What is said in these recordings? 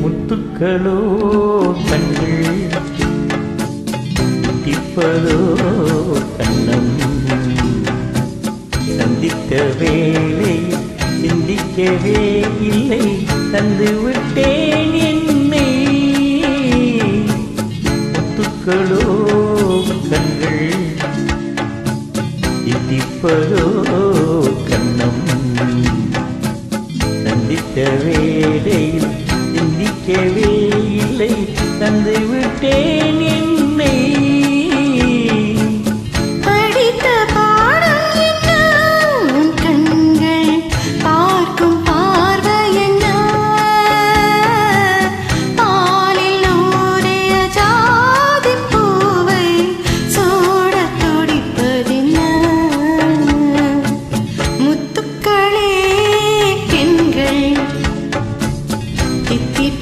முத்துக்களோ கண்கள் இப்பதோ சிந்தித்த வேலை சிந்திக்கவே இல்லை. தந்து விட்டேன் என்னை ஒத்துக்களோ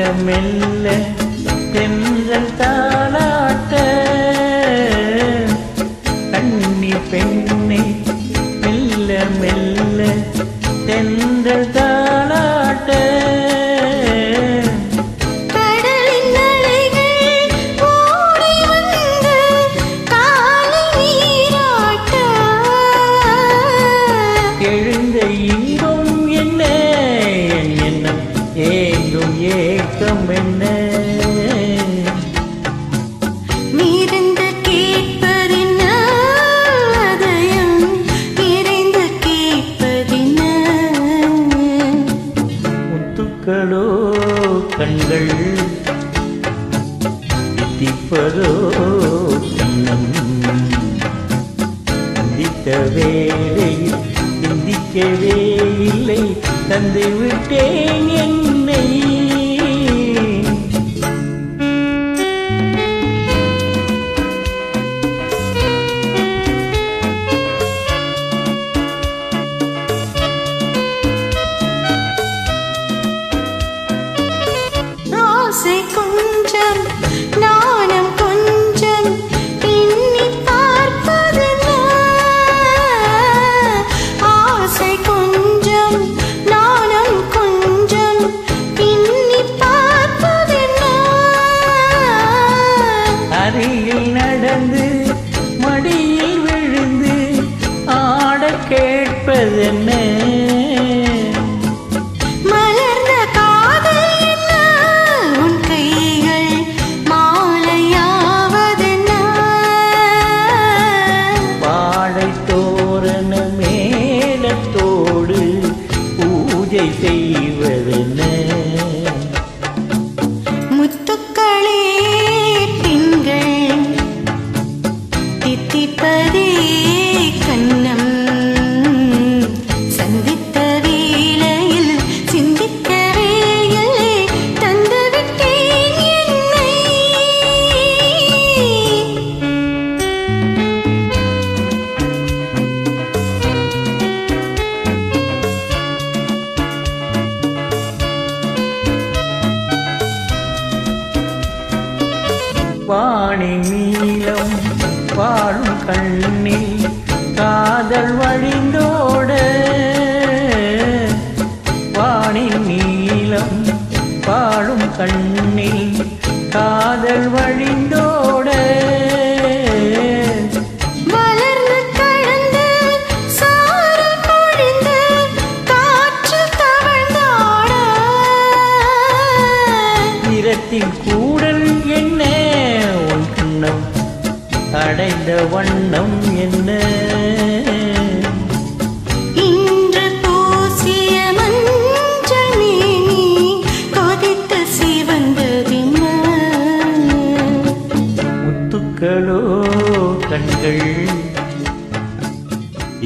மெல்ல மெல்ல பெண்கள் தாளாட்ட கண்ணி பெண்ணை மெல்ல மெல்ல தென்றல் தா பூக்களோ கண்கள் திப்பதோ கண்ணம் சிந்தித்த வேளையில் சிந்திக்கவே இல்லை தந்து விட்டேன் என்னை. se பாணி நீளம் வாழும் கண்ணில் காதல் வழிந்தோட. பாணி நீளம் வாழும் கண்ணில் காதல் வழிந்தோட. இரத்தின் கூடல் என்ன? வண்ணம் அடைந்த வண்ணம் என்ன? முத்துக்களோ கண்கள்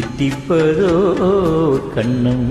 இத்திப்பதோ கண்ணம்.